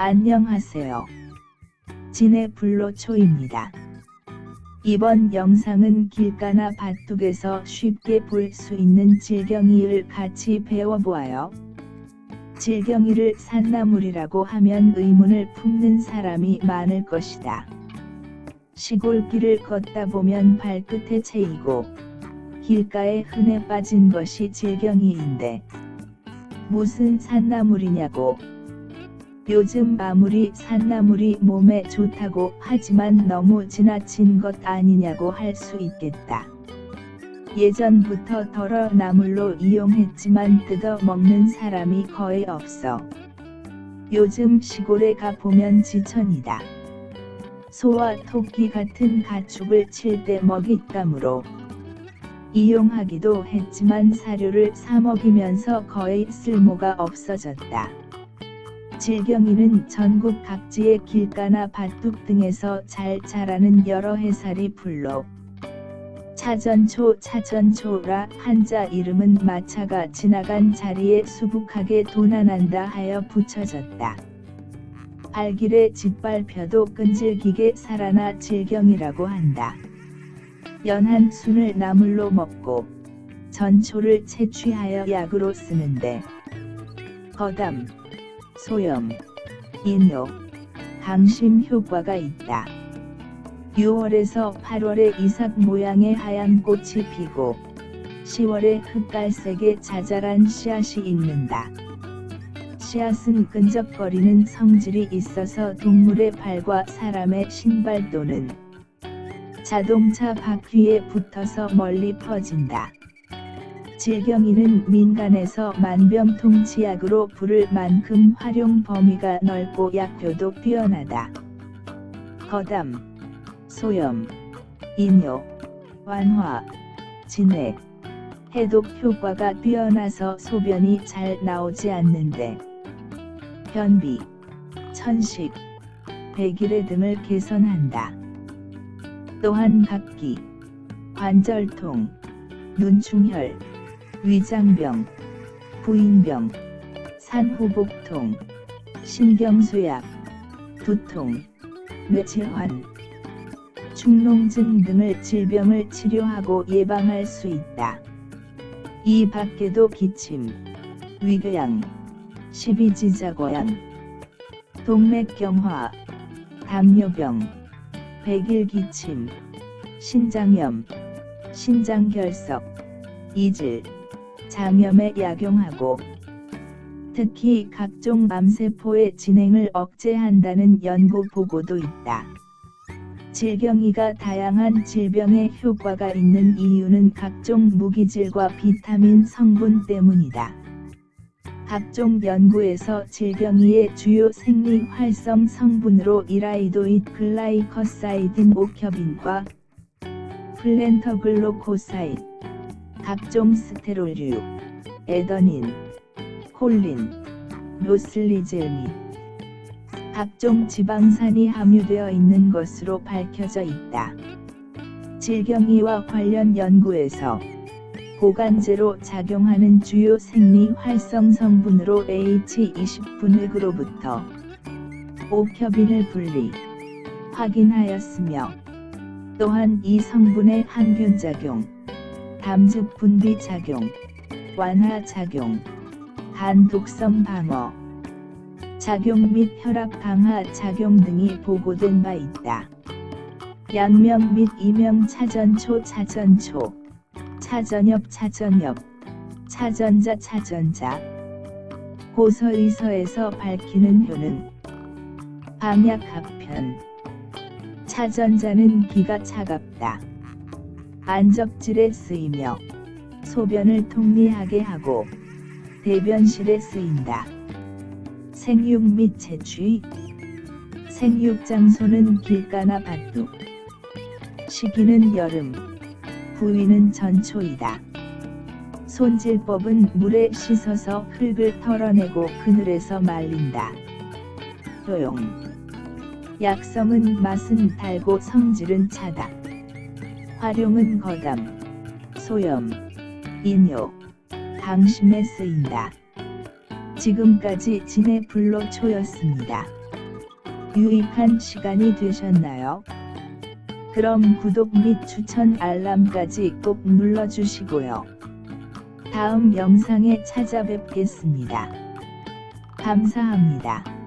안녕하세요. 진해 불로초입니다. 이번 영상은 길가나 밭둑에서 쉽게 볼 수 있는 질경이를 같이 배워보아요. 질경이를 산나물이라고 하면 의문을 품는 사람이 많을 것이다. 시골길을 걷다 보면 발끝에 채이고 길가에 흔해 빠진 것이 질경이인데 무슨 산나물이냐고 요즘 아무리 산나물이 몸에 좋다고 하지만 너무 지나친 것 아니냐고 할 수 있겠다. 예전부터 덜어 나물로 이용했지만 뜯어 먹는 사람이 거의 없어. 요즘 시골에 가 보면 지천이다. 소와 토끼 같은 가축을 칠 때 먹잇감으로 이용하기도 했지만 사료를 사 먹이면서 거의 쓸모가 없어졌다. 질경이는 전국 각지의 길가나 밭둑 등에서 잘 자라는 여러 해살이 불로 차전초 차전초라 한자 이름은 마차가 지나간 자리에 수북하게 도난한다 하여 붙여졌다. 발길에 짓밟혀도 끈질기게 살아나 질경이라고 한다. 연한 순을 나물로 먹고 전초를 채취하여 약으로 쓰는데 거담, 소염, 인효, 강심 효과가 있다. 6월에서 8월에 이삭 모양의 하얀 꽃이 피고 10월에 흑갈색의 자잘한 씨앗이 있는다. 씨앗은 끈적거리는 성질이 있어서 동물의 발과 사람의 신발 또는 자동차 바퀴에 붙어서 멀리 퍼진다. 질경이는 민간에서 만병통치약으로 부를 만큼 활용 범위가 넓고 약효도 뛰어나다. 거담, 소염, 인효, 완화, 진해, 해독 효과가 뛰어나서 소변이 잘 나오지 않는데 변비, 천식, 백일해 등을 개선한다. 또한 각기, 관절통, 눈충혈, 위장병, 부인병, 산후복통, 신경쇠약, 두통, 뇌질환, 충농증 등을 질병을 치료하고 예방할 수 있다. 이 밖에도 기침, 위궤양, 십이지자고양, 동맥경화, 당뇨병, 백일기침, 신장염, 신장결석, 이질, 장염에 약용하고 특히 각종 암세포의 진행을 억제한다는 연구 보고도 있다. 질경이가 다양한 질병에 효과가 있는 이유는 각종 무기질과 비타민 성분 때문이다. 각종 연구에서 질경이의 주요 생리 활성 성분으로 이라이도잇 글라이커사이딘 옥협인과 플랜터글로코사ид, 각종 스테롤류, 에더닌, 콜린, 로슬리젤 및 각종 지방산이 함유되어 있는 것으로 밝혀져 있다. 질경이와 관련 연구에서 고관제로 작용하는 주요 생리 활성 성분으로 H20분획으로부터 옥협인을 분리, 확인하였으며 또한 이 성분의 항균작용, 담즙 분비 작용, 완화 작용, 간 독성 방어, 작용 및 혈압 강화 작용 등이 보고된 바 있다. 양명 및 이명 차전초 차전초, 차전엽 차전엽, 차전자 차전자, 고서의서에서 밝히는 효는 방약 합편, 차전자는 기가 차갑다. 안적질에 쓰이며 소변을 통리하게 하고 대변실에 쓰인다. 생육 및 채취 생육 장소는 길가나 밭둑 시기는 여름 부위는 전초이다. 손질법은 물에 씻어서 흙을 털어내고 그늘에서 말린다. 효용 약성은 맛은 달고 성질은 차다. 활용은 거담, 소염, 인효, 강심에 쓰인다. 지금까지 진해 불로초였습니다. 유익한 시간이 되셨나요? 그럼 구독 및 추천 알람까지 꼭 눌러주시고요. 다음 영상에 찾아뵙겠습니다. 감사합니다.